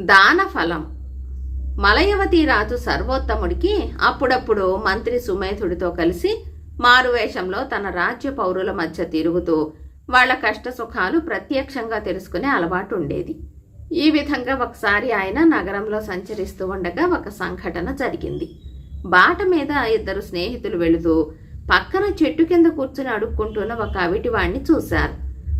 దానఫలం. మలయవతి రాజు సర్వోత్తముడికి అప్పుడప్పుడు మంత్రి సుమేధుడితో కలిసి మారువేషంలో తన రాజ్య పౌరుల మధ్య తిరుగుతూ వాళ్ళ కష్ట సుఖాలు ప్రత్యక్షంగా తెలుసుకునే అలవాటు ఉండేది ఈ విధంగా ఒకసారి ఆయన నగరంలో సంచరిస్తూ ఉండగా ఒక సంఘటన జరిగింది. బాట మీద ఇద్దరు స్నేహితులు వెళుతూ పక్కన చెట్టు కింద కూర్చుని అడుక్కుంటున్న ఒక అవిటివాణ్ణి చూశారు.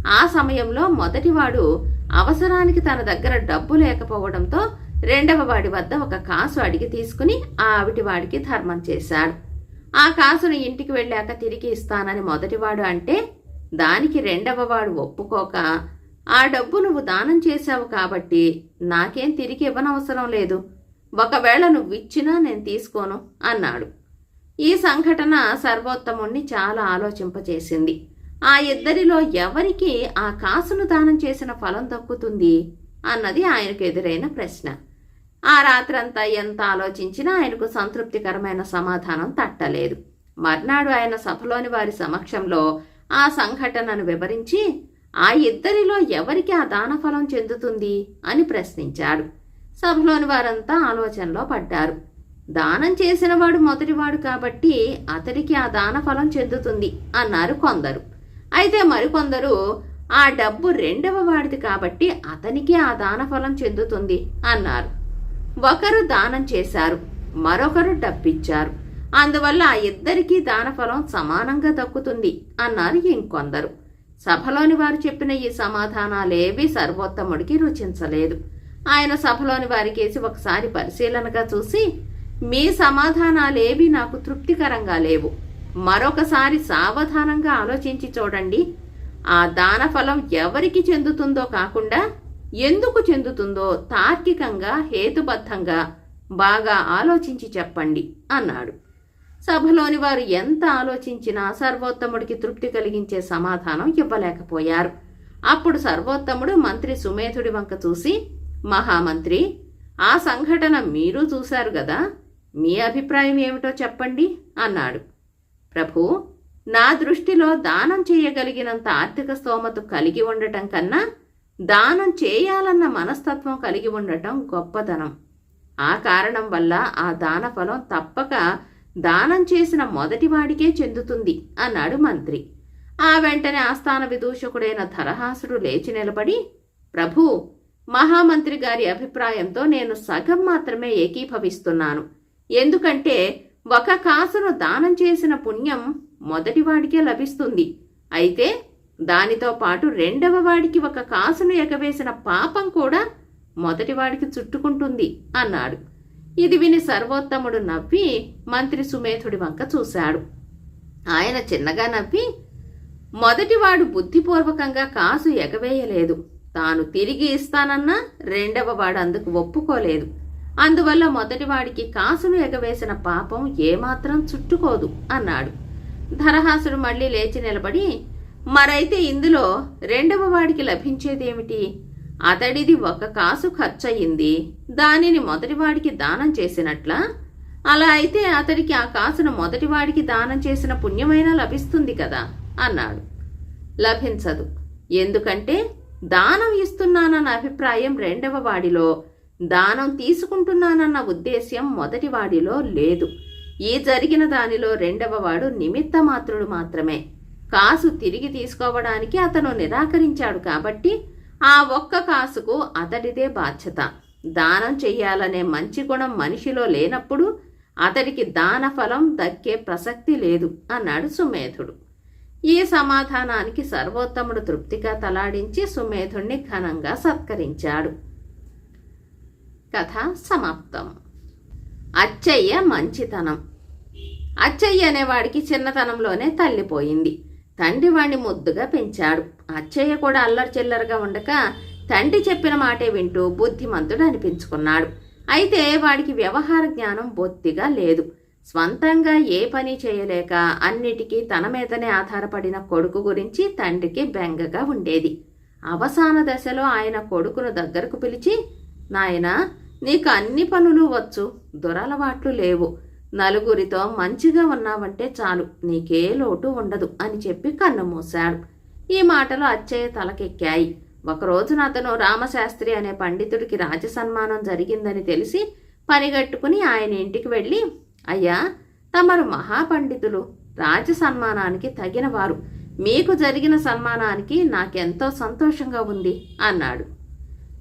ఆ సమయంలో మొదటివాడు అవసరానికి తన దగ్గర డబ్బు లేకపోవడంతో రెండవ వాడి వద్ద ఒక కాసు అడిగి తీసుకుని ఆ అవిటివాడికి ధర్మం చేశాడు. ఆ కాసును ఇంటికి వెళ్ళాక తిరిగి ఇస్తానని మొదటివాడు అంటే దానికి రెండవ వాడు ఒప్పుకోక ఆ డబ్బు నువ్వు దానం చేశావు కాబట్టి నాకేం తిరిగి ఇవ్వనవసరం లేదు. ఒకవేళ నువ్వు ఇచ్చినా నేను తీసుకోను అన్నాడు. ఈ సంఘటన సర్వోత్తముణ్ణి చాలా ఆలోచింపచేసింది ఆ ఇద్దరిలో ఎవరికి ఆ కాసును దానం చేసిన ఫలం దక్కుతుంది అన్నది ఆయనకు ఎదురైన ప్రశ్న. ఆ రాత్రంతా ఎంత ఆలోచించినా ఆయనకు సంతృప్తికరమైన సమాధానం తట్టలేదు. మర్నాడు ఆయన సభలోని వారి సమక్షంలో ఆ సంఘటనను వివరించి ఆ ఇద్దరిలో ఎవరికి ఆ దానఫలం చెందుతుంది అని ప్రశ్నించాడు. సభలోని వారంతా ఆలోచనలో పడ్డారు. దానం చేసినవాడు మొదటివాడు కాబట్టి అతడికి ఆ దానఫలం చెందుతుంది అన్నారు కొందరు. అయితే మరికొందరు ఆ డబ్బు రెండవ వాడిది కాబట్టి అతనికి ఆ దానఫలం చెందుతుంది అన్నారు. ఒకరు దానం చేశారు మరొకరు డబ్బిచ్చారు. అందువల్ల ఆ ఇద్దరికీ దానఫలం సమానంగా దక్కుతుంది అన్నారు ఇంకొందరు. సభలోని వారు చెప్పిన ఈ సమాధానాలేవి సర్వోత్తముడికి రుచించలేదు. ఆయన సభలోని వారికేసి ఒకసారి పరిశీలనగా చూసి మీ సమాధానాలేవి నాకు తృప్తికరంగా లేవు. మరొకసారి సావధానంగా ఆలోచించి చూడండి. ఆ దానఫలం ఎవరికి చెందుతుందో కాకుండా ఎందుకు చెందుతుందో తార్కికంగా హేతుబద్ధంగా బాగా ఆలోచించి చెప్పండి అన్నాడు. సభలోని వారు ఎంత ఆలోచించినా సర్వోత్తముడికి తృప్తి కలిగించే సమాధానం ఇవ్వలేకపోయారు. అప్పుడు సర్వోత్తముడు మంత్రి సుమేధుడి వంక చూసి మహామంత్రి ఆ సంఘటన మీరు చూశారు కదా? మీ అభిప్రాయం ఏమిటో చెప్పండి అన్నాడు. ప్రభు నా దృష్టిలో దానం చేయగలిగినంత ఆర్థిక స్తోమత కలిగి ఉండటం కన్నా దానం చేయాలన్న మనస్తత్వం కలిగి ఉండటం గొప్పతనం. ఆ కారణం వల్ల ఆ దాన ఫలం తప్పక దానం చేసిన మొదటివాడికే చెందుతుంది అన్నాడు మంత్రి. ఆ వెంటనే ఆస్థాన విదూషకుడైన ధరహాసుడు లేచి నిలబడి ప్రభు మహామంత్రి గారి అభిప్రాయంతో నేను సగం మాత్రమే ఏకీభవిస్తున్నాను. ఎందుకంటే ఒక కాసును దానం చేసిన పుణ్యం మొదటివాడికే లభిస్తుంది. అయితే దానితో పాటు రెండవ వాడికి ఒక కాసును ఎగవేసిన పాపం కూడా మొదటివాడికి చుట్టుకుంటుంది అన్నాడు. ఇది విని సర్వోత్తముడు నవ్వి మంత్రి సుమేధుడి వంక చూశాడు. ఆయన చిన్నగా నవ్వి మొదటివాడు బుద్ధిపూర్వకంగా కాసు ఎగవేయలేదు. తాను తిరిగి ఇస్తానన్నా రెండవ వాడు అందుకు ఒప్పుకోలేదు. అందువల్ల మొదటివాడికి కాసును ఎగవేసిన పాపం ఏమాత్రం చుట్టుకోదు అన్నాడు. ధరహాసుడు మళ్ళీ లేచి నిలబడి మరైతే ఇందులో రెండవ వాడికి లభించేదేమిటి? అతడిది ఒక కాసు ఖర్చయింది. దానిని మొదటివాడికి దానం చేసినట్లా? అలా అయితే అతడికి ఆ కాసును మొదటివాడికి దానం చేసిన పుణ్యమైనా లభిస్తుంది కదా? అన్నాడు. లభించదు. ఎందుకంటే దానం ఇస్తున్నానన్న అభిప్రాయం రెండవ వాడిలో. దానం తీసుకుంటున్నానన్న ఉద్దేశ్యం మొదటి వాడిలో లేదు. ఈ జరిగిన దానిలో రెండవ వాడు నిమిత్త మాత్రుడు మాత్రమే. కాసు తిరిగి తీసుకోవడానికి అతను నిరాకరించాడు కాబట్టి ఆ ఒక్క కాసుకు అతడిదే బాధ్యత. దానం చెయ్యాలనే మంచి గుణం మనిషిలో లేనప్పుడు అతడికి దాన ఫలం దక్కే ప్రసక్తి లేదు అన్నాడు సుమేధుడు. ఈ సమాధానానికి సర్వోత్తముడు తృప్తిగా తలాడించి సుమేధుణ్ణి ఘనంగా సత్కరించాడు. కథ సమాప్తం. అచ్చయ్య మంచితనం. అచ్చయ్య అనేవాడికి చిన్నతనంలోనే తల్లిపోయింది తండ్రి వాణ్ణి ముద్దుగా పెంచాడు. అచ్చయ్య కూడా అల్లరి చిల్లరగా ఉండక తండ్రి చెప్పిన మాటే వింటూ బుద్ధిమంతుడు అనిపించుకున్నాడు. అయితే వాడికి వ్యవహార జ్ఞానం బొత్తిగా లేదు. స్వంతంగా ఏ పని చేయలేక అన్నిటికీ తన మీదనే ఆధారపడిన కొడుకు గురించి తండ్రికి బెంగగా ఉండేది. అవసాన దశలో ఆయన కొడుకును దగ్గరకు పిలిచి నాయనా నీకు అన్ని పనులు వచ్చు దురలవాట్లు లేవు. నలుగురితో మంచిగా ఉన్నావంటే చాలు నీకే లోటు ఉండదు అని చెప్పి కన్నుమూశాడు ఈ మాటలు అచ్చయ్య తలకెక్కాయి. ఒకరోజున అతను రామశాస్త్రి అనే పండితుడికి రాజసన్మానం జరిగిందని తెలిసి పనిగట్టుకుని ఆయన ఇంటికి వెళ్ళి అయ్యా తమరు మహాపండితులు రాజ సన్మానానికి తగినవారు. మీకు జరిగిన సన్మానానికి నాకెంతో సంతోషంగా ఉంది అన్నాడు.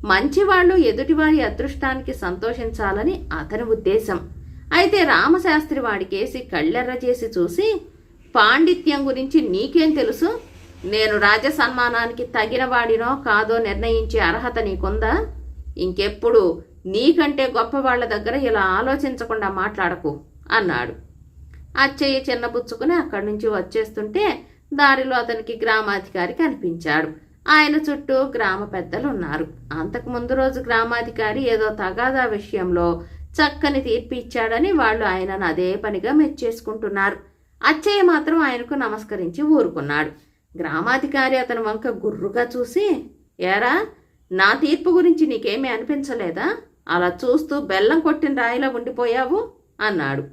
మంచివాళ్ళు ఎదుటివారి అదృష్టానికి సంతోషించాలని అతని ఉద్దేశం. అయితే రామశాస్త్రి వాడికేసి కళ్ళెర్ర చేసి చూసి పాండిత్యం గురించి నీకేం తెలుసు? నేను రాజ సన్మానానికి తగిన వాడినో కాదో నిర్ణయించే అర్హత నీకుందా? ఇంకెప్పుడు నీకంటే గొప్ప వాళ్ళ దగ్గర ఇలా ఆలోచించకుండా మాట్లాడకు అన్నాడు. అచ్చయ్య చిన్నబుచ్చుకుని అక్కడి నుంచి వచ్చేస్తుంటే దారిలో అతనికి గ్రామాధికారి కనిపించాడు. ఆయన చుట్టూ గ్రామ పెద్దలు ఉన్నారు అంతకు ముందు రోజు గ్రామాధికారి ఏదో తగాదా విషయంలో చక్కని తీర్పు ఇచ్చాడని వాళ్ళు ఆయనను అదే పనిగా మెచ్చేసుకుంటున్నారు. అచ్చయ్య మాత్రం ఆయనకు నమస్కరించి ఊరుకున్నాడు. గ్రామాధికారి అతని వంక గుర్రుగా చూసి ఏరా నా తీర్పు గురించి నీకేమీ అనిపించలేదా? అలా చూస్తూ బెల్లం కొట్టిన రాయిలా ఉండిపోయావు? అన్నాడు.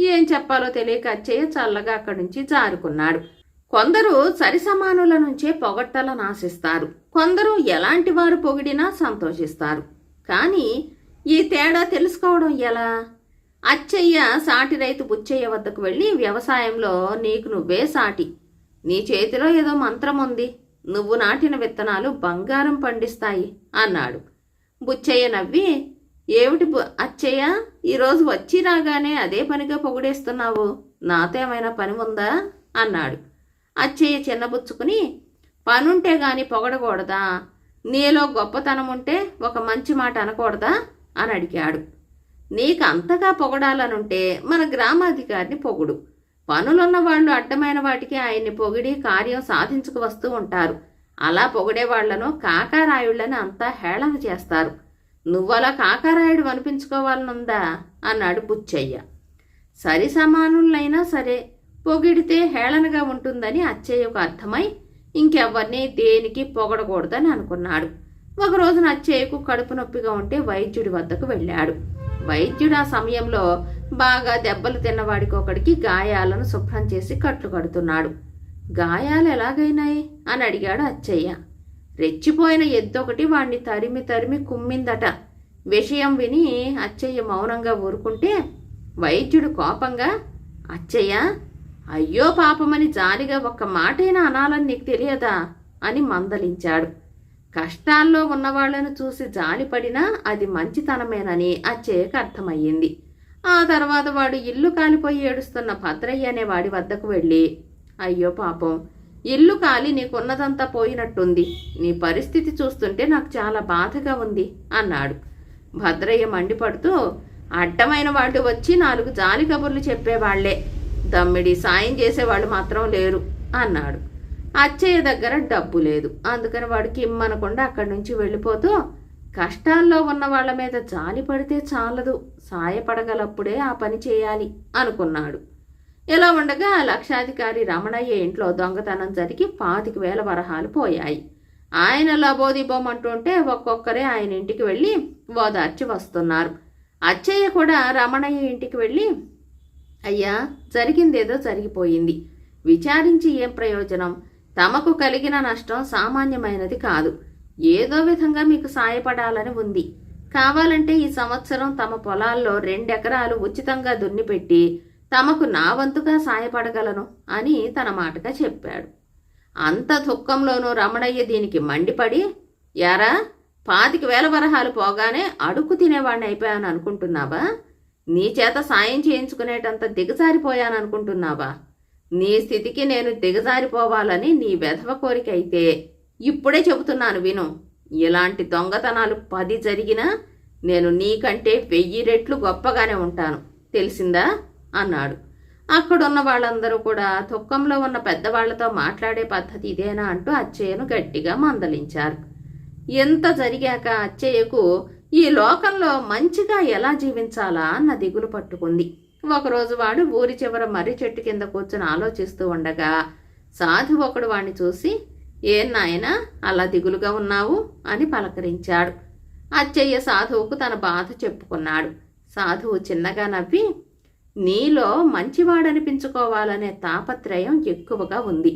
ఏం చెప్పాలో తెలియక అచ్చయ్య చల్లగా అక్కడి నుంచి జారుకున్నాడు. కొందరు సరిసమానుల నుంచే పొగట్టలను ఆశిస్తారు. కొందరు ఎలాంటి వారు పొగిడినా సంతోషిస్తారు. కానీ ఈ తేడా తెలుసుకోవడం ఎలా? అచ్చయ్య సాటి రైతు బుచ్చయ్య వద్దకు వెళ్ళి వ్యవసాయంలో నీకు నువ్వే సాటి. నీ చేతిలో ఏదో మంత్రం ఉంది. నువ్వు నాటిన విత్తనాలు బంగారం పండిస్తాయి అన్నాడు. బుచ్చయ్య నవ్వి ఏమిటి బు అచ్చయ్య ఈరోజు వచ్చి రాగానే అదే పనిగా పొగిడేస్తున్నావు? నాతో ఏమైనా పని ఉందా? అన్నాడు. అచ్చయ్య చిన్నబుచ్చుకుని పనుంటే గాని పొగడకూడదా? నీలో గొప్పతనం ఉంటే ఒక మంచి మాట అనకూడదా? అని అడిగాడు. నీకు అంతగా పొగడాలనుంటే మన గ్రామాధికారిని పొగుడు. పనులున్న వాళ్ళు అడ్డమైన వాటికి ఆయన్ని పొగిడి కార్యం సాధించుకు వస్తూ ఉంటారు. అలా పొగిడే వాళ్ళను కాకారాయుళ్ళని అంతా హేళన చేస్తారు. నువ్వలా కాకారాయుడు అనిపించుకోవాలనుందా? అన్నాడు బుచ్చయ్య. సరి సమానులైనా సరే పొగిడితే హేళనగా ఉంటుందని అచ్చయ్యకు అర్థమై ఇంకెవ్వరిని దేనికి పొగడకూడదని అనుకున్నాడు. ఒక రోజున అచ్చయ్యకు కడుపు నొప్పిగా ఉంటే వైద్యుడి వద్దకు వెళ్ళాడు. వైద్యుడు ఆ సమయంలో బాగా దెబ్బలు తిన్నవాడికి ఒకడికి గాయాలను శుభ్రం చేసి కట్లు కడుతున్నాడు. గాయాలు ఎలాగైనాయి? అని అడిగాడు అచ్చయ్య. రెచ్చిపోయిన ఎద్దొకటి వాణ్ణి తరిమి తరిమి కుమ్మిందట. విషయం విని అచ్చయ్య మౌనంగా ఊరుకుంటే వైద్యుడు కోపంగా అచ్చయ్య అయ్యో పాపమని జాలిగా ఒక్క మాటైనా అనాలని నీకు తెలియదా అని మందలించాడు. కష్టాల్లో ఉన్నవాళ్ళను చూసి జాలిపడినా అది మంచితనమేనని అచ్చయ్యకు అర్థమయ్యింది. ఆ తర్వాత వాడు ఇల్లు కాలిపోయి ఏడుస్తున్న భద్రయ్య అనే వాడి వద్దకు వెళ్ళి అయ్యో పాపం ఇల్లు కాలి నీకున్నదంతా పోయినట్టుంది. నీ పరిస్థితి చూస్తుంటే నాకు చాలా బాధగా ఉంది అన్నాడు. భద్రయ్య మండిపడుతూ అడ్డమైన వాళ్ళు వచ్చి నాలుగు జాలి కబుర్లు చెప్పేవాళ్ళే. దమ్మిడి సాయం చేసేవాళ్ళు మాత్రం లేరు అన్నాడు. అచ్చయ్య దగ్గర డబ్బు లేదు. అందుకని వాడికి ఇమ్మనకుండా అక్కడి నుంచి వెళ్ళిపోతూ కష్టాల్లో ఉన్న వాళ్ళ మీద జాలి పడితే చాలదు. సాయపడగలప్పుడే ఆ పని చేయాలి అనుకున్నాడు. ఇలా ఉండగా లక్షాధికారి రమణయ్య ఇంట్లో దొంగతనం జరిగి పాతిక వేల వరహాలు పోయాయి. ఆయన లబోదిబోమంటుంటే ఒక్కొక్కరే ఆయన ఇంటికి వెళ్ళి ఓదార్చి వస్తున్నారు. అచ్చయ్య కూడా రమణయ్య ఇంటికి వెళ్ళి అయ్యా జరిగిందేదో జరిగిపోయింది. విచారించి ఏం ప్రయోజనం? తమకు కలిగిన నష్టం సామాన్యమైనది కాదు. ఏదో విధంగా మీకు సాయపడాలని ఉంది. కావాలంటే ఈ సంవత్సరం తమ పొలాల్లో రెండెకరాలు ఉచితంగా దున్నిపెట్టి తమకు నా వంతుగా సాయపడగలను అని తన మాటగా చెప్పాడు. అంత దుఃఖంలోనూ రమణయ్య దీనికి మండిపడి యారా పాతిక వేల వరహాలు పోగానే అడుక్కు తినేవాడిని అయిపోయాను అనుకుంటున్నావా? నీ చేత సాయం చేయించుకునేటంత దిగజారిపోయాను అనుకుంటున్నావా? నీ స్థితికి నేను దిగజారిపోవాలని నీ వెధవ కోరిక అయితే ఇప్పుడే చెబుతున్నాను విను. ఇలాంటి దొంగతనాలు పది జరిగినా నేను నీకంటే వెయ్యి రెట్లు గొప్పగానే ఉంటాను. తెలిసిందా? అన్నాడు. అక్కడున్న వాళ్ళందరూ కూడా దుఃఖంలో ఉన్న పెద్దవాళ్ళతో మాట్లాడే పద్ధతి ఇదేనా అంటూ అచ్చయ్యను గట్టిగా మందలించారు. ఎంత జరిగాక అచ్చయ్యకు ఈ లోకంలో మంచిగా ఎలా జీవించాలా అన్న దిగులు పట్టుకుంది. ఒకరోజు వాడు ఊరి చివర మర్రి చెట్టు కింద కూర్చుని ఆలోచిస్తూ ఉండగా సాధు ఒకడు వాణ్ణి చూసి ఏ నాయనా అలా దిగులుగా ఉన్నావు? అని పలకరించాడు. అచ్చయ్య సాధువుకు తన బాధ చెప్పుకున్నాడు. సాధువు చిన్నగా నవ్వి నీలో మంచివాడనిపించుకోవాలనే తాపత్రయం ఎక్కువగా ఉంది.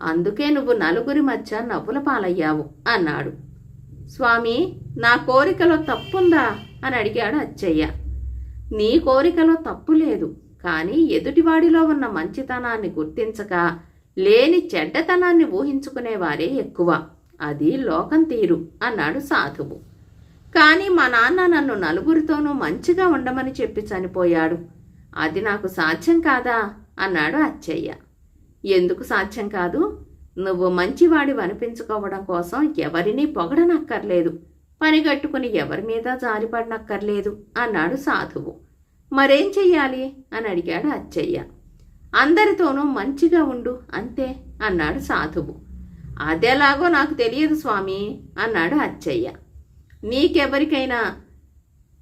అందుకే నువ్వు నలుగురి మధ్య నవ్వుల పాలయ్యావు అన్నాడు. స్వామి నా కోరికలో తప్పుందా? అని అడిగాడు అచ్చయ్య. నీ కోరికలో తప్పు లేదు కానీ ఎదుటివాడిలో ఉన్న మంచితనాన్ని గుర్తించక లేని చెడ్డతనాన్ని ఊహించుకునేవారే ఎక్కువ. అది లోకం తీరు అన్నాడు సాధువు. కానీ మా నాన్న నన్ను నలుగురితోనూ మంచిగా ఉండమని చెప్పి చనిపోయాడు. అది నాకు సాధ్యం కాదా? అన్నాడు అచ్చయ్య. ఎందుకు సాధ్యం కాదు? నువ్వు మంచివాడివి అనిపించుకోవడం కోసం ఎవరినీ పొగడనక్కర్లేదు. పనిగట్టుకుని ఎవరి మీద జారిపడనక్కర్లేదు అన్నాడు సాధువు. మరేం చెయ్యాలి? అని అడిగాడు అచ్చయ్య. అందరితోనూ మంచిగా ఉండు అంతే అన్నాడు సాధువు. అదేలాగో నాకు తెలియదు స్వామి అన్నాడు అచ్చయ్య. నీకెవరికైనా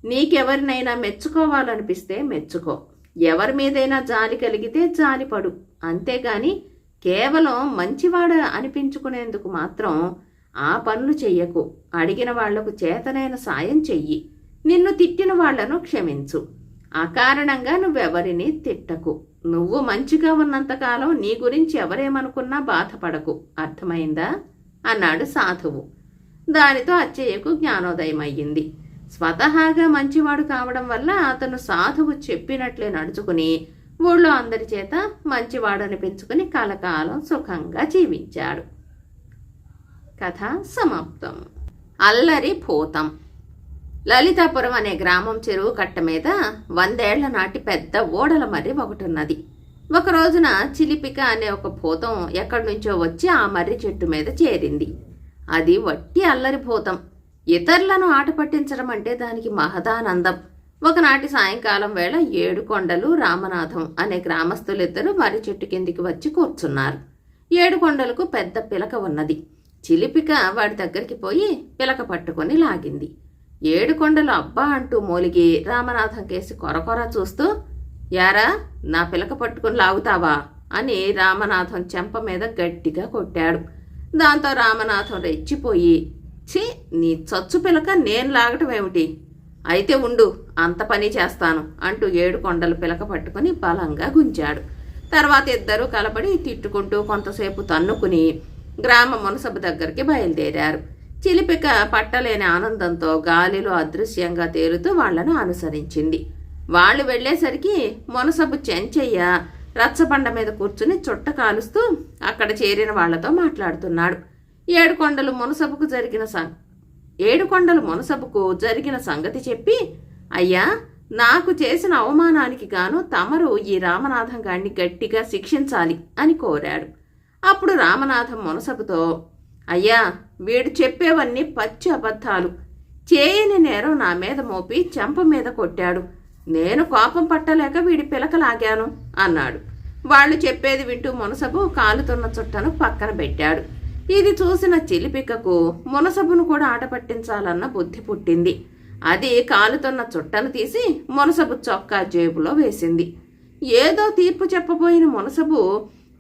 నీకెవరినైనా మెచ్చుకోవాలనిపిస్తే మెచ్చుకో. ఎవరి మీదైనా జాలి కలిగితే జాలిపడు. అంతేగాని కేవలం మంచివాడు అనిపించుకునేందుకు మాత్రం ఆ పనులు చెయ్యకు. అడిగిన వాళ్ళకు చేతనైన సాయం చెయ్యి. నిన్ను తిట్టిన వాళ్ళను క్షమించు. అకారణంగా నువ్వెవరిని తిట్టకు. నువ్వు మంచిగా ఉన్నంతకాలం నీ గురించి ఎవరేమనుకున్నా బాధపడకు. అర్థమైందా? అన్నాడు సాధువు. దానితో అచ్చయ్యకు జ్ఞానోదయం అయ్యింది స్వతహాగా మంచివాడు కావడం వల్ల అతను సాధువు చెప్పినట్లే నడుచుకుని ఊళ్ళో అందరి చేత మంచివాడు అనిపించుకుని కలకాలం సుఖంగా జీవించాడు. కథ సమాప్తం. అల్లరి భూతం. లలితాపురం అనే గ్రామం చెరువు కట్ట మీద వందేళ్ళ నాటి పెద్ద ఓడల మర్రి ఒకటి ఉన్నది ఒక రోజున చిలిపిక అనే ఒక భూతం ఎక్కడి నుంచో వచ్చి ఆ మర్రి చెట్టు మీద చేరింది. అది వట్టి అల్లరి భూతం. ఇతరులను ఆట పట్టించడం అంటే దానికి మహదానందం. ఒకనాటి సాయంకాలం వేళ ఏడుకొండలు రామనాథం అనే గ్రామస్తులిద్దరూ మర్రి చెట్టు కిందికి వచ్చి కూర్చున్నారు. ఏడుకొండలకు పెద్ద పిలక ఉన్నది. చిలిపిక వాడి దగ్గరికి పోయి పిలక పట్టుకొని లాగింది. ఏడుకొండలు అబ్బా అంటూ మూలిగి రామనాథం కేసి కొరకొర చూస్తూ యారా నా పిలక పట్టుకుని లాగుతావా? అని రామనాథం చెంప మీద గట్టిగా కొట్టాడు. దాంతో రామనాథం రెచ్చిపోయి ఛీ నీ చచ్చు పిలక నేను లాగటం ఏమిటి? అయితే ఉండు అంత పని చేస్తాను అంటూ ఏడు కొండలు పిలక పట్టుకుని బలంగా గుంజాడు. తర్వాత ఇద్దరూ కలబడి తిట్టుకుంటూ కొంతసేపు తన్నుకుని గ్రామ మునసభ దగ్గరికి బయలుదేరారు. చిలిపిక పట్టలేని ఆనందంతో గాలిలో అదృశ్యంగా తేలుతూ వాళ్ళను అనుసరించింది. వాళ్ళు వెళ్ళేసరికి మునసబు చెంచయ్య రచ్చబండ మీద కూర్చుని చుట్ట కాలుస్తూ అక్కడ చేరిన వాళ్ళతో మాట్లాడుతున్నాడు. ఏడుకొండలు మునసబుకు జరిగిన సం ఏడుకొండలు మునసబుకు జరిగిన సంగతి చెప్పి అయ్యా నాకు చేసిన అవమానానికి గాను తమరు ఈ రామనాథం గారిని గట్టిగా శిక్షించాలి అని కోరాడు. అప్పుడు రామనాథం మునసబుతో అయ్యా వీడు చెప్పేవన్నీ పచ్చి అబద్ధాలు. చేయని నేరం నా మీద మోపి చెంప మీద కొట్టాడు. నేను కోపం పట్టలేక వీడి పిలకలాగాను అన్నాడు. వాళ్ళు చెప్పేది వింటూ మునసబు కాలుతున్న చుట్టను పక్కన పెట్టాడు. ఇది చూసిన చిలిపికకు మునసబును కూడా ఆట పట్టించాలన్న బుద్ధి పుట్టింది. అది కాలుతున్న చుట్టను తీసి మునసబు చొక్కా జేబులో వేసింది. ఏదో తీర్పు చెప్పబోయిన మునసబు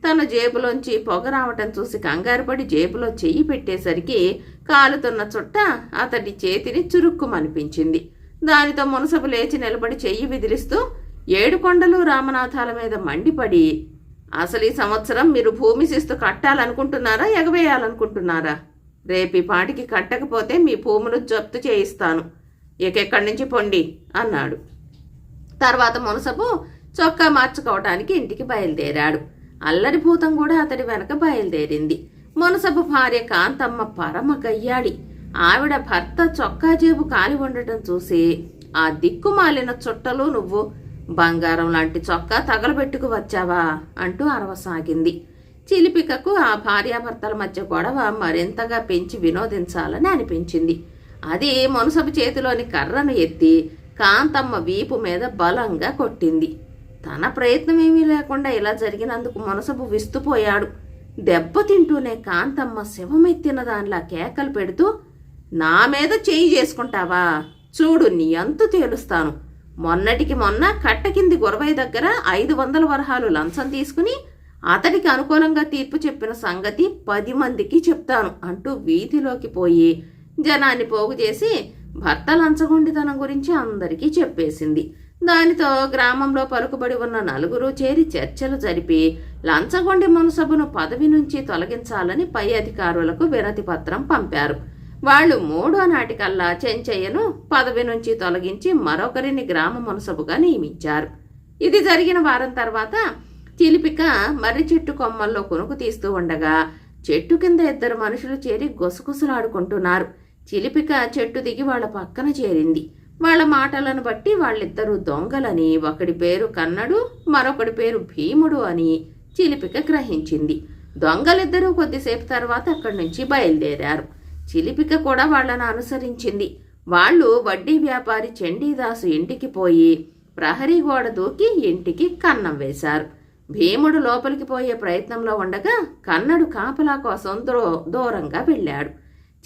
తన జేబులోంచి పొగ రావటం చూసి కంగారుపడి జేబులో చెయ్యి పెట్టేసరికి కాలుతున్న చుట్ట అతడి చేతిని చురుక్కుమనిపించింది. దానితో మునసబు లేచి నిలబడి చెయ్యి విదిలిస్తూ ఏడు కొండలు రామనాథాల మీద మండిపడి అసలు ఈ సంవత్సరం మీరు భూమి శిస్తు కట్టాలనుకుంటున్నారా ఎగవేయాలనుకుంటున్నారా? రేపి పాటికి కట్టకపోతే మీ భూములు జప్తు చేయిస్తాను. ఎకెక్కడి నుంచి పొండి? అన్నాడు. తర్వాత మునసబు చొక్కా మార్చుకోవటానికి ఇంటికి బయలుదేరాడు. అల్లరి భూతం కూడా అతడి వెనక బయలుదేరింది. మునసబు భార్య కాంతమ్మ పరమ గయ్యాడి ఆవిడ భర్త చొక్కా జేబు కాలి ఉండటం చూసి ఆ దిక్కుమాలిన చుట్టలు నువ్వు బంగారం లాంటి చొక్కా తగలబెట్టుకు వచ్చావా అంటూ అరవసాగింది. చిలిపికకు ఆ భార్యాభర్తల మధ్య గొడవ మరింతగా పెంచి వినోదించాలని అనిపించింది. అది మునసబు చేతిలోని కర్రను ఎత్తి కాంతమ్మ వీపు మీద బలంగా కొట్టింది. తన ప్రయత్నం ఏమీ లేకుండా ఇలా జరిగినందుకు మనసబు విస్తుపోయాడు. దెబ్బతింటూనే కాంతమ్మ శవమెత్తిన దానిలా కేకలు పెడుతూ నా మీద చేయి చేసుకుంటావా? చూడు నీ అంతు తేలుస్తాను. మొన్నటికి మొన్న కట్ట కింది గురవై దగ్గర ఐదు వందల వరహాలు లంచం తీసుకుని అతడికి అనుకూలంగా తీర్పు చెప్పిన సంగతి పది మందికి చెప్తాను అంటూ వీధిలోకి పోయి జనాన్ని పోగు చేసి భర్త లంచగొండితనం గురించి అందరికీ చెప్పేసింది. దానితో గ్రామంలో పలుకుబడి ఉన్న నలుగురు చేరి చర్చలు జరిపి లంచగొండి మునసబును పదవి నుంచి తొలగించాలని పై అధికారులకు వినతి పత్రం పంపారు. వాళ్ళు మూడో నాటికల్లా చెంచయ్యను పదవి నుంచి తొలగించి మరొకరిని గ్రామ మునసబుగా నియమించారు. ఇది జరిగిన వారం తర్వాత చిలిపిక మర్రి చెట్టు కొమ్మల్లో కొనుకు తీస్తూ ఉండగా చెట్టు కింద ఇద్దరు మనుషులు చేరి గుసగుసలాడుకుంటున్నారు. చిలిపిక చెట్టు దిగి వాళ్ళ పక్కన చేరింది. వాళ్ళ మాటలను బట్టి వాళ్ళిద్దరూ దొంగలని ఒకడి పేరు కన్నడు మరొకడి పేరు భీముడు అని చిలిపిక గ్రహించింది. దొంగలిద్దరూ కొద్దిసేపు తర్వాత అక్కడి నుంచి బయలుదేరారు. చిలిపిక కూడా వాళ్ళను అనుసరించింది. వాళ్ళు వడ్డీ వ్యాపారి చండీదాసు ఇంటికి పోయి ప్రహరీ గోడ దూకి ఇంటికి కన్నం వేశారు. భీముడు లోపలికి పోయే ప్రయత్నంలో ఉండగా కన్నడు కాపలా కోసం దూ దూరంగా వెళ్ళాడు.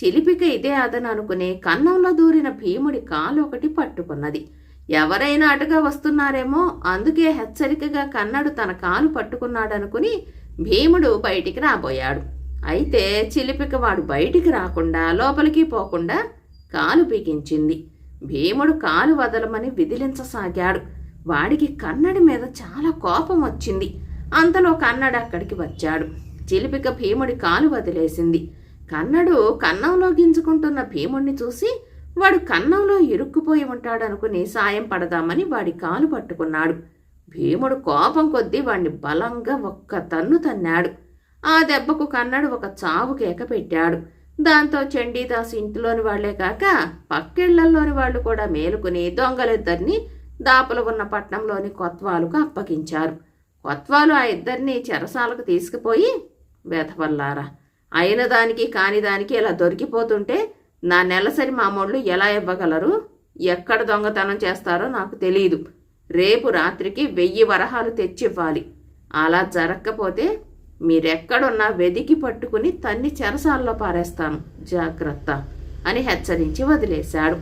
చిలిపిక ఇదే అదను అనుకుని కన్నంలో దూరిన భీముడి కాలు ఒకటి పట్టుకున్నది. ఎవరైనా అటుగా వస్తున్నారేమో అందుకే హెచ్చరికగా కన్నడు తన కాలు పట్టుకున్నాడనుకుని భీముడు బయటికి రాబోయాడు. అయితే చిలిపిక వాడు బయటికి రాకుండా లోపలికి పోకుండా కాలు బిగించింది భీముడు కాలు వదలమని విదిలించసాగాడు. వాడికి కన్నడి మీద చాలా కోపం వచ్చింది. అంతలో కన్నడ అక్కడికి వచ్చాడు. చిలిపిక భీముడి కాలు వదిలేసింది. కన్నడు కన్నంలో గింజుకుంటున్న భీముణ్ణి చూసి వాడు కన్నంలో ఇరుక్కుపోయి ఉంటాడనుకుని సాయం పడదామని వాడి కాలు పట్టుకున్నాడు. భీముడు కోపం కొద్దీ వాణ్ణి బలంగా ఒక్క తన్ను తన్నాడు. ఆ దెబ్బకు కన్నడు ఒక చావు కేక పెట్టాడు. దాంతో చండీదాస్ ఇంటిలోని వాళ్ళే కాక పక్కిళ్ళలోని వాళ్ళు కూడా మేలుకుని దొంగలిద్దరిని దాపలు ఉన్న పట్నంలోని కొత్వాలుకు అప్పగించారు. కొత్వాలు ఆ ఇద్దరిని చెరసాలకు తీసుకుపోయి వెధవల్లారా అయిన దానికి కాని దానికి ఇలా దొరికిపోతుంటే నా నెలసరి మామూళ్ళు ఎలా ఇవ్వగలరు? ఎక్కడ దొంగతనం చేస్తారో నాకు తెలియదు రేపు రాత్రికి వెయ్యి వరహాలు తెచ్చివ్వాలి. అలా జరగకపోతే మీరెక్కడున్నా వెదికి పట్టుకుని తన్ని చెరసాల్లో పారేస్తాను. జాగ్రత్త అని హెచ్చరించి వదిలేశాడు.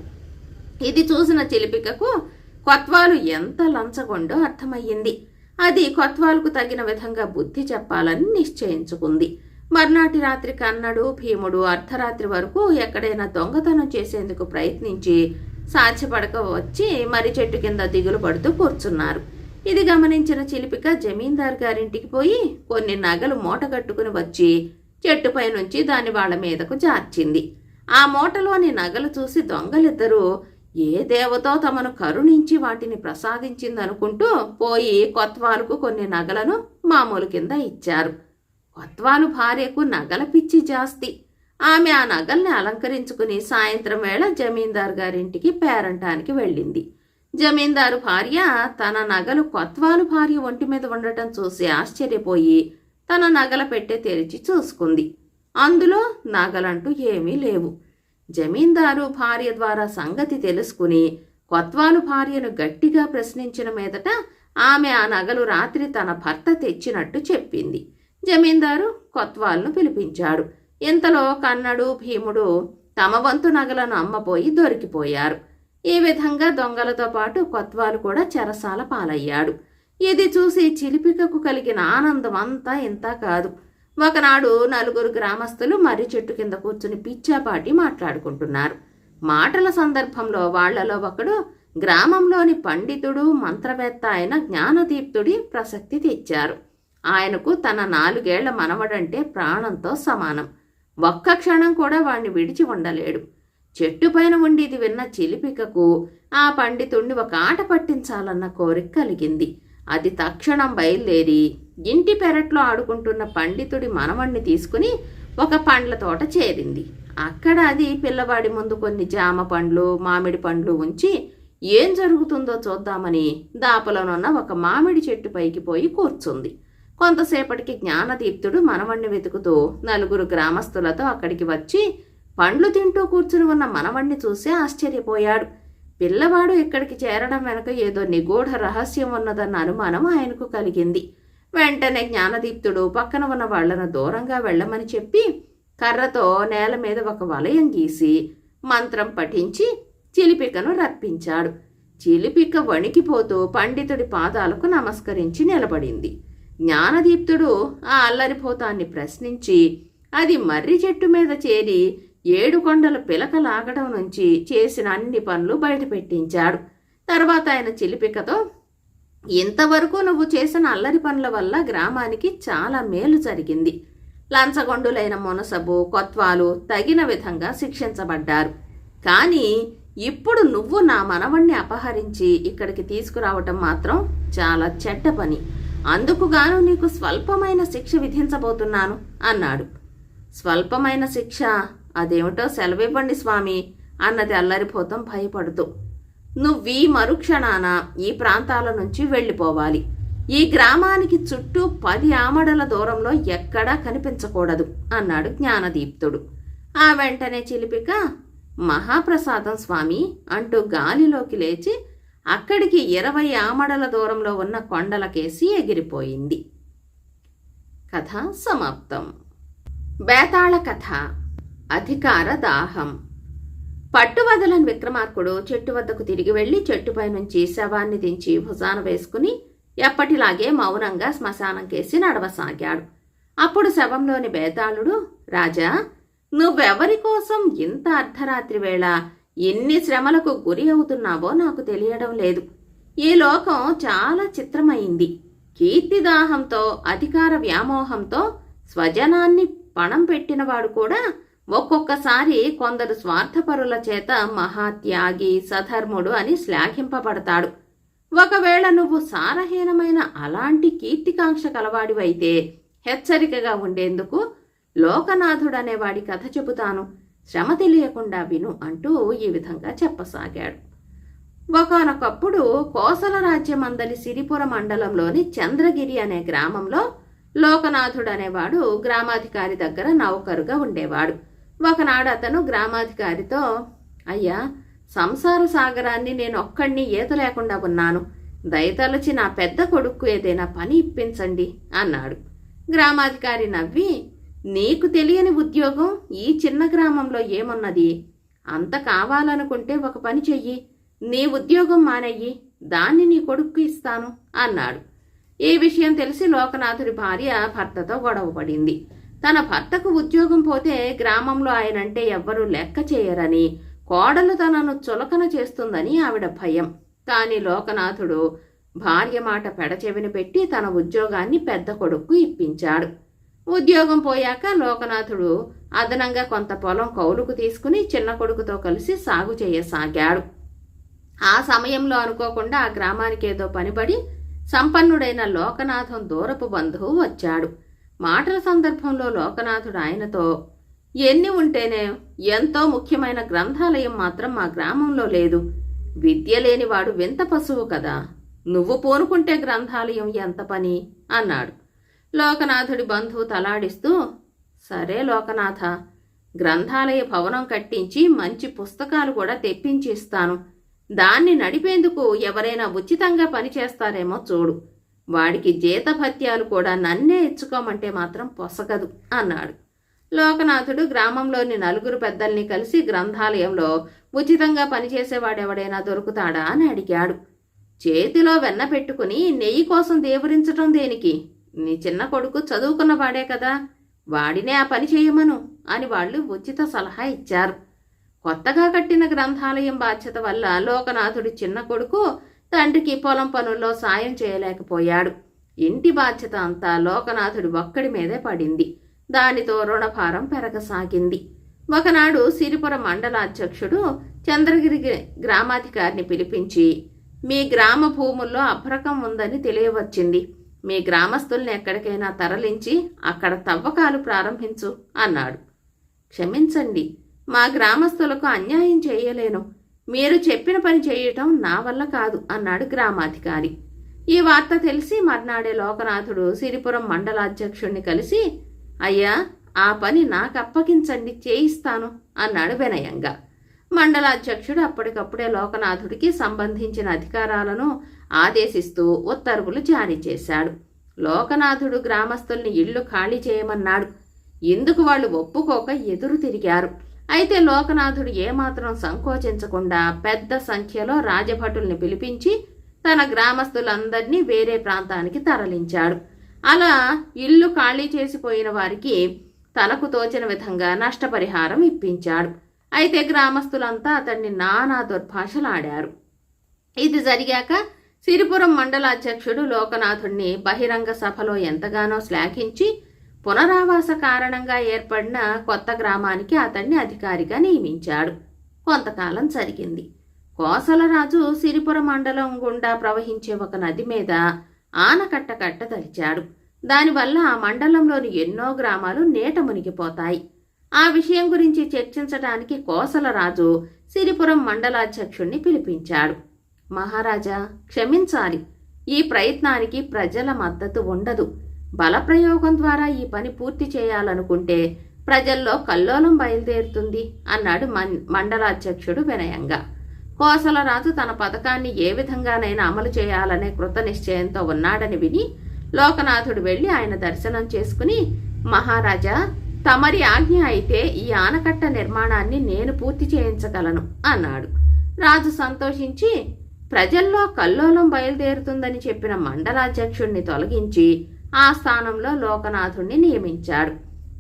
ఇది చూసిన చిలిపికకు కొత్వాలు ఎంత లంచగొండో అర్థమయ్యింది. అది కొత్వాలకు తగిన విధంగా బుద్ధి చెప్పాలని నిశ్చయించుకుంది. మర్నాటి రాత్రి కన్నడు భీముడు అర్ధరాత్రి వరకు ఎక్కడైనా దొంగతనం చేసేందుకు ప్రయత్నించి సాధ్యపడక వచ్చి మరి చెట్టు కింద దిగులు పడుతూ కూర్చున్నారు. ఇది గమనించిన చిలిపిక జమీందార్ గారింటికి పోయి కొన్ని నగలు మూట కట్టుకుని వచ్చి చెట్టుపై నుంచి దాని వాళ్ళ మీదకు జార్చింది. ఆ మూటలోని నగలు చూసి దొంగలిద్దరూ ఏ దేవతో తమను కరుణించి వాటిని ప్రసాదించిందనుకుంటూ పోయి కొత్వాలుకు కొన్ని నగలను మామూలు కింద ఇచ్చారు. కొత్వాలు భార్యకు నగల పిచ్చి జాస్తి. ఆమె ఆ నగల్ని అలంకరించుకుని సాయంత్రం వేళ జమీందార్ గారింటికి పేరంటానికి వెళ్ళింది. జమీందారు భార్య తన నగలు కొత్వాలు భార్య ఒంటి మీద ఉండటం చూసి ఆశ్చర్యపోయి తన నగల పెట్టె తెరిచి చూసుకుంది. అందులో నగలంటూ ఏమీ లేవు. జమీందారు భార్య ద్వారా సంగతి తెలుసుకుని కొత్వాలు భార్యను గట్టిగా ప్రశ్నించిన మీదట ఆమె ఆ నగలు రాత్రి తన భర్త తెచ్చినట్టు చెప్పింది. జమీందారు కొత్వాల్ను పిలిపించాడు. ఇంతలో కన్నడు భీముడు తమ వంతు నగలను అమ్మపోయి దొరికిపోయారు. ఈ విధంగా దొంగలతో పాటు కొత్వాలు కూడా చెరసాల పాలయ్యాడు. ఇది చూసి చిలిపికకు కలిగిన ఆనందం అంతా ఇంత కాదు. ఒకనాడు నలుగురు గ్రామస్తులు మర్రి చెట్టు కింద కూర్చుని పిచ్చాపాటి మాట్లాడుకుంటున్నారు. మాటల సందర్భంలో వాళ్ళలో ఒకడు గ్రామంలోని పండితుడు మంత్రవేత్త అయిన జ్ఞానదీప్తుడి ప్రసక్తి తెచ్చారు. ఆయనకు తన నాలుగేళ్ళ మనవడంటే ప్రాణంతో సమానం. ఒక్క క్షణం కూడా వాణ్ణి విడిచి ఉండలేడు. చెట్టు పైన ఉండేది విన్న చిలిపికకు ఆ పండితుణ్ణి ఒక ఆట పట్టించాలన్న కోరిక కలిగింది. అది తక్షణం బయలుదేరి ఇంటి పెరట్లో ఆడుకుంటున్న పండితుడి మనవణ్ణి తీసుకుని ఒక పండ్ల తోట చేరింది. అక్కడ అది పిల్లవాడి ముందు కొన్ని జామ పండ్లు మామిడి పండ్లు ఉంచి ఏం జరుగుతుందో చూద్దామని దాపలోనున్న ఒక మామిడి చెట్టు పైకి పోయి కూర్చుంది. కొంతసేపటికి జ్ఞానదీప్తుడు మనవణ్ణి వెతుకుతూ నలుగురు గ్రామస్తులతో అక్కడికి వచ్చి పండ్లు తింటూ కూర్చుని ఉన్న మనవణ్ణి చూసి ఆశ్చర్యపోయాడు. పిల్లవాడు ఇక్కడికి చేరడం వెనక ఏదో నిగూఢ రహస్యం ఉన్నదన్న అనుమానం ఆయనకు కలిగింది. వెంటనే జ్ఞానదీప్తుడు పక్కన ఉన్న వాళ్ళను దూరంగా వెళ్ళమని చెప్పి కర్రతో నేల మీద ఒక వలయం గీసి మంత్రం పఠించి చిలిపికను రప్పించాడు. చిలిపిక వణికిపోతూ పండితుడి పాదాలకు నమస్కరించి నిలబడింది. జ్ఞానదీప్తుడు ఆ అల్లరిపోతాన్ని ప్రశ్నించి అది మర్రి చెట్టు మీద చేరి ఏడు కొండల పిలక లాగడం నుంచి చేసిన అన్ని పనులు బయటపెట్టించాడు. తర్వాత ఆయన చిలిపికతో ఇంతవరకు నువ్వు చేసిన అల్లరి పనుల వల్ల గ్రామానికి చాలా మేలు జరిగింది. లంచగొండులైన మునసబు కొత్వాలు తగిన విధంగా శిక్షించబడ్డారు. కానీ ఇప్పుడు నువ్వు నా మనవణ్ణి అపహరించి ఇక్కడికి తీసుకురావటం మాత్రం చాలా చెడ్డ పని. అందుకుగాను నీకు స్వల్పమైన శిక్ష విధించబోతున్నాను అన్నాడు. స్వల్పమైన శిక్ష? అదేమిటో సెలవివ్వండి స్వామి అన్నది అల్లరిపోతం భయపడుతూ. నువ్వీ మరుక్షణాన ఈ ప్రాంతాల నుంచి వెళ్ళిపోవాలి. ఈ గ్రామానికి చుట్టూ పది ఆమడల దూరంలో ఎక్కడా కనిపించకూడదు అన్నాడు జ్ఞానదీప్తుడు. ఆ వెంటనే చిలిపిక మహాప్రసాదం స్వామి అంటూ గాలిలోకి లేచి అక్కడికి ఇరవై ఆమడల దూరంలో ఉన్న కొండలకేసి ఎగిరిపోయింది. కథ సమాప్తం. బేతాళ కథ. అధికార దాహం పట్టువదలని విక్రమార్కుడు చెట్టు వద్దకు తిరిగి వెళ్ళి చెట్టుపై నుంచి శవాన్ని దించి భుజాన వేసుకుని ఎప్పటిలాగే మౌనంగా శ్మశానం కేసి నడవసాగాడు. అప్పుడు శవంలోని బేతాళుడు రాజా నువ్వెవరి కోసం ఇంత అర్ధరాత్రి వేళ ఎన్ని శ్రమలకు గురి అవుతున్నావో నాకు తెలియడం లేదు. ఈ లోకం చాలా చిత్రమైంది. కీర్తిదాహంతో అధికార వ్యామోహంతో స్వజనాన్ని పణం పెట్టినవాడు కూడా ఒక్కొక్కసారి కొందరు స్వార్థపరుల చేత మహాత్యాగి సధర్ముడు అని శ్లాఘింపబడతాడు. ఒకవేళ నువ్వు సారహీనమైన అలాంటి కీర్తికాంక్ష కలవాడివైతే హెచ్చరికగా ఉండేందుకు లోకనాథుడనేవాడి కథ చెబుతాను. శ్రమ తెలియకుండా విను అంటూ ఈ విధంగా చెప్పసాగాడు. ఒకనొకప్పుడు కోసల రాజ్యమందలి సిరిపుర మండలంలోని చంద్రగిరి అనే గ్రామంలో లోకనాథుడనేవాడు గ్రామాధికారి దగ్గర నౌకరుగా ఉండేవాడు. ఒకనాడు అతను గ్రామాధికారితో అయ్యా సంసార సాగరాన్ని నేను ఒక్కడిని ఈత లేకుండా ఉన్నాను. దయతలచి నా పెద్ద కొడుకు ఏదైనా పని ఇప్పించండి అన్నాడు. గ్రామాధికారి నవ్వి నీకు తెలియని ఉద్యోగం ఈ చిన్న గ్రామంలో ఏమున్నది? అంత కావాలనుకుంటే ఒక పని చెయ్యి. నీ ఉద్యోగం మానయ్యి. దాన్ని నీ కొడుక్కు ఇస్తాను అన్నాడు. ఈ విషయం తెలిసి లోకనాథుడి భార్య భర్తతో గొడవ పడింది తన భర్తకు ఉద్యోగం పోతే గ్రామంలో ఆయనంటే ఎవ్వరూ లెక్క చేయరని కోడలు తనను చులకన చేస్తుందని ఆవిడ భయం. కాని లోకనాథుడు భార్య మాట పెడచెవిని పెట్టి తన ఉద్యోగాన్ని పెద్ద కొడుకు ఇప్పించాడు. ఉద్యోగం పోయాక లోకనాథుడు అదనంగా కొంత పొలం కౌలుకు తీసుకుని చిన్న కొడుకుతో కలిసి సాగు చేయసాగాడు. ఆ సమయంలో అనుకోకుండా ఆ గ్రామానికి ఏదో పనిపడి సంపన్నుడైన లోకనాథం దూరపు బంధువు వచ్చాడు. మాటల సందర్భంలో లోకనాథుడు ఆయనతో ఎన్ని ఉంటేనే ఎంతో ముఖ్యమైన గ్రంథాలయం మాత్రం మా గ్రామంలో లేదు. విద్య లేనివాడు వింత పశువు కదా. నువ్వు పూనుకుంటే గ్రంథాలయం ఎంత పని? అన్నాడు. లోకనాథుడి బంధువు తలాడిస్తూ సరే లోకనాథ గ్రంథాలయ భవనం కట్టించి మంచి పుస్తకాలు కూడా తెప్పించి ఇస్తాను దాన్ని నడిపేందుకు ఎవరైనా ఉచితంగా పనిచేస్తారేమో చూడు. వాడికి జీతభత్యాలు కూడా నన్నే ఇచ్చుకోమంటే మాత్రం పొసగదు అన్నాడు. లోకనాథుడు గ్రామంలోని నలుగురు పెద్దల్ని కలిసి గ్రంథాలయంలో ఉచితంగా పనిచేసేవాడెవడైనా దొరుకుతాడా అని అడిగాడు. చేతిలో వెన్న పెట్టుకుని నెయ్యి కోసం దేవరించటం దేనికి? నీ చిన్న కొడుకు చదువుకున్నవాడే కదా వాడినే ఆ పని చేయమను అని వాళ్ళు ఉచిత సలహా ఇచ్చారు. కొత్తగా కట్టిన గ్రంథాలయం బాధ్యత వల్ల లోకనాథుడి చిన్న కొడుకు తండ్రికి పొలం పనుల్లో సాయం చేయలేకపోయాడు. ఇంటి బాధ్యత అంతా లోకనాథుడి ఒక్కడి మీదే పడింది. దానితో రుణభారం పెరగసాగింది. ఒకనాడు సిరిపుర మండలాధ్యక్షుడు చంద్రగిరి గ్రామాధికారిని పిలిపించి మీ గ్రామ భూముల్లో అభ్రకం ఉందని తెలియవచ్చింది. మీ గ్రామస్తుల్ని ఎక్కడికైనా తరలించి అక్కడ తవ్వకాలు ప్రారంభించు అన్నాడు. క్షమించండి. మా గ్రామస్తులకు అన్యాయం చేయలేను. మీరు చెప్పిన పని చేయటం నా వల్ల కాదు అన్నాడు గ్రామాధికారి. ఈ వార్త తెలిసి మర్నాడే లోకనాథుడు సిరిపురం మండలాధ్యక్షుణ్ణి కలిసి అయ్యా ఆ పని నాకు అప్పగించండి చేయిస్తాను అన్నాడు వినయంగా. మండలాధ్యక్షుడు అప్పటికప్పుడే లోకనాథుడికి సంబంధించిన అధికారాలను ఆదేశిస్తూ ఉత్తర్వులు జారీ చేశాడు. లోకనాథుడు గ్రామస్తుల్ని ఇళ్ళు ఖాళీ చేయమన్నాడు. ఇందుకు వాళ్ళు ఒప్పుకోక ఎదురు తిరిగారు. అయితే లోకనాథుడు ఏమాత్రం సంకోచించకుండా పెద్ద సంఖ్యలో రాజభటుల్ని పిలిపించి తన గ్రామస్తులందరినీ వేరే ప్రాంతానికి తరలించాడు. అలా ఇల్లు ఖాళీ చేసిపోయిన వారికి తనకు తోచిన విధంగా నష్టపరిహారం ఇప్పించాడు. అయితే గ్రామస్తులంతా అతన్ని నానా దుర్భాషలాడారు. ఇది జరిగాక సిరిపురం మండలాధ్యక్షుడు లోకనాథుణ్ణి బహిరంగ సభలో ఎంతగానో శ్లాఘించి పునరావాస కారణంగా ఏర్పడిన కొత్త గ్రామానికి అతన్ని అధికారిగా నియమించాడు. కొంతకాలం జరిగింది. కోసలరాజు సిరిపుర మండలం గుండా ప్రవహించే ఒక నది మీద ఆనకట్ట కట్టదలిచాడు దానివల్ల ఆ మండలంలోని ఎన్నో గ్రామాలు నీట మునిగిపోతాయి. ఆ విషయం గురించి చర్చించడానికి కోసలరాజు సిరిపురం మండలాధ్యక్షుణ్ణి పిలిపించాడు. మహారాజా క్షమించాలి. ఈ ప్రయత్నానికి ప్రజల మద్దతు ఉండదు. బలప్రయోగం ద్వారా ఈ పని పూర్తి చేయాలనుకుంటే ప్రజల్లో కల్లోలం బయలుదేరుతుంది అన్నాడు మన్ మండలాధ్యక్షుడు వినయంగా. కోసలరాజు తన పథకాన్ని ఏ విధంగానైనా అమలు చేయాలనే కృత నిశ్చయంతో ఉన్నాడని విని లోకనాథుడు వెళ్ళి ఆయన దర్శనం చేసుకుని మహారాజా తమరి ఆజ్ఞ అయితే ఈ ఆనకట్ట నిర్మాణాన్ని నేను పూర్తి చేయించగలను అన్నాడు. రాజు సంతోషించి ప్రజల్లో కల్లోలం బయలుదేరుతుందని చెప్పిన మండలాధ్యక్షుణ్ణి తొలగించి ఆ స్థానంలో లోకనాథుణ్ణి నియమించాడు.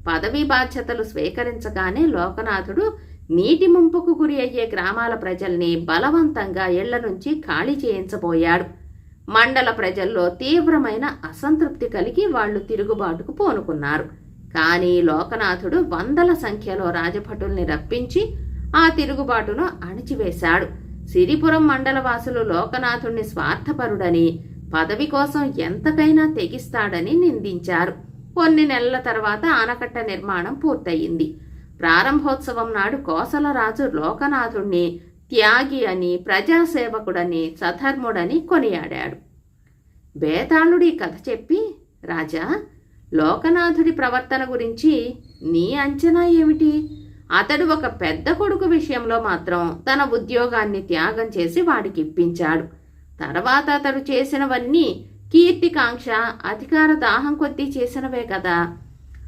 పదవీ బాధ్యతలు స్వీకరించగానే లోకనాథుడు నీటి ముంపుకు గురి అయ్యే గ్రామాల ప్రజల్ని బలవంతంగా ఇళ్ళ నుంచి ఖాళీ చేయించబోయాడు. మండల ప్రజల్లో తీవ్రమైన అసంతృప్తి కలిగి వాళ్ళు తిరుగుబాటుకు పోనుకున్నారు. కానీ లోకనాథుడు వందల సంఖ్యలో రాజభటుల్ని రప్పించి ఆ తిరుగుబాటును అణిచివేశాడు. సిరిపురం మండలవాసులు లోకనాథుణ్ణి స్వార్థపరుడని పదవి కోసం ఎంతకైనా తెగిస్తాడని నిందించారు. కొన్ని నెలల తర్వాత ఆనకట్ట నిర్మాణం పూర్తయింది. ప్రారంభోత్సవం నాడు కోసలరాజు లోకనాథుణ్ణి త్యాగి అని ప్రజాసేవకుడని సధర్ముడని కొనియాడాడు. బేతాళుడి కథ చెప్పి రాజా లోకనాథుడి ప్రవర్తన గురించి నీ అంచనా ఏమిటి? అతడు ఒక పెద్ద కొడుకు విషయంలో మాత్రం తన ఉద్యోగాన్ని త్యాగం చేసి వాడికి ఇప్పించాడు. తర్వాత అతడు చేసినవన్నీ కీర్తికాంక్ష అధికార దాహం కొద్దీ చేసినవే కదా.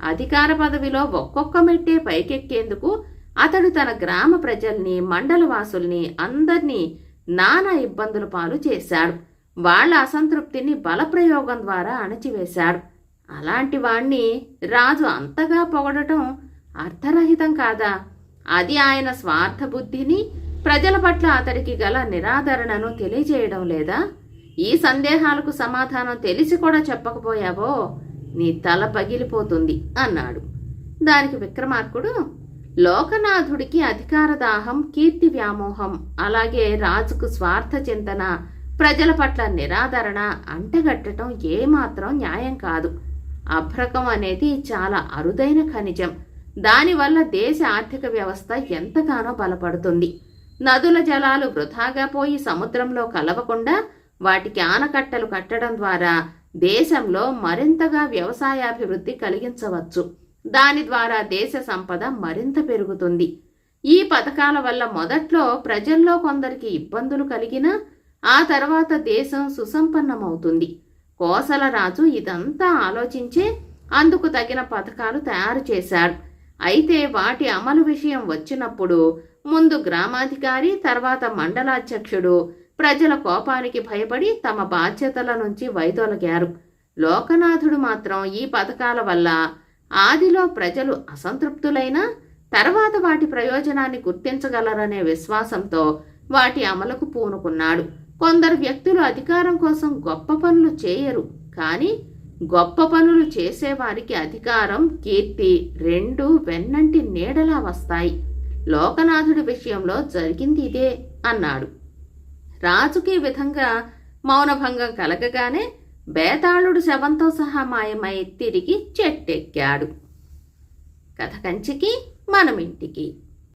అధికార పదవిలో ఒక్కొక్క మెట్టే పైకెక్కేందుకు అతడు తన గ్రామ ప్రజల్ని మండలవాసుల్ని అందర్నీ నానా ఇబ్బందుల పాలు చేశాడు. వాళ్ళ అసంతృప్తిని బలప్రయోగం ద్వారా అణచివేశాడు. అలాంటి వాణ్ణి రాజు అంతగా పొగడటం అర్థరహితం కాదా? అది ఆయన స్వార్థ బుద్ధిని ప్రజల పట్ల అతడికి గల నిరాదరణను తెలియజేయడం లేదా? ఈ సందేహాలకు సమాధానం తెలిసి కూడా చెప్పకపోయావో? నీ తల పగిలిపోతుంది అన్నాడు. దానికి విక్రమార్కుడు లోకనాథుడికి అధికార దాహం కీర్తి వ్యామోహం అలాగే రాజుకు స్వార్థ చింతన ప్రజల పట్ల నిరాదరణ అంటగట్టడం ఏమాత్రం న్యాయం కాదు. అభ్రకం అనేది చాలా అరుదైన ఖనిజం. దానివల్ల దేశ ఆర్థిక వ్యవస్థ ఎంతగానో బలపడుతుంది. నదుల జలాలు వృధాగా పోయి సముద్రంలో కలవకుండా వాటికి ఆనకట్టలు కట్టడం ద్వారా దేశంలో మరింతగా వ్యవసాయాభివృద్ధి కలిగించవచ్చు. దాని ద్వారా దేశ సంపద మరింత పెరుగుతుంది. ఈ పథకాల వల్ల మొదట్లో ప్రజల్లో కొందరికి ఇబ్బందులు కలిగినా ఆ తర్వాత దేశం సుసంపన్నమవుతుంది. కోసల రాజు ఇదంతా ఆలోచించే అందుకు తగిన పథకాలు తయారు చేశాడు అయితే వాటి అమలు విషయం వచ్చినప్పుడు ముందు గ్రామాధికారి తర్వాత మండలాధ్యక్షుడు. ప్రజల కోపానికి భయపడి తమ బాధ్యతల నుంచి వైదొలగారు. లోకనాథుడు మాత్రం ఈ పథకాల వల్ల ఆదిలో ప్రజలు అసంతృప్తులైనా తర్వాత వాటి ప్రయోజనాన్ని గుర్తించగలరనే విశ్వాసంతో వాటి అమలుకు పూనుకున్నాడు. కొందరు వ్యక్తులు అధికారం కోసం గొప్ప పనులు చేయరు. కానీ గొప్ప పనులు చేసేవారికి అధికారం కీర్తి రెండు వెన్నంటి నీడలా వస్తాయి. లోకనాథుడి విషయంలో జరిగింది ఇదే అన్నాడు. రాజుకి ఈ విధంగా మౌనభంగం కలగగానే బేతాళుడు శవంతో సహా మాయమై తిరిగి చెట్టెక్కాడు. కథ కంచికి మనమింటికి.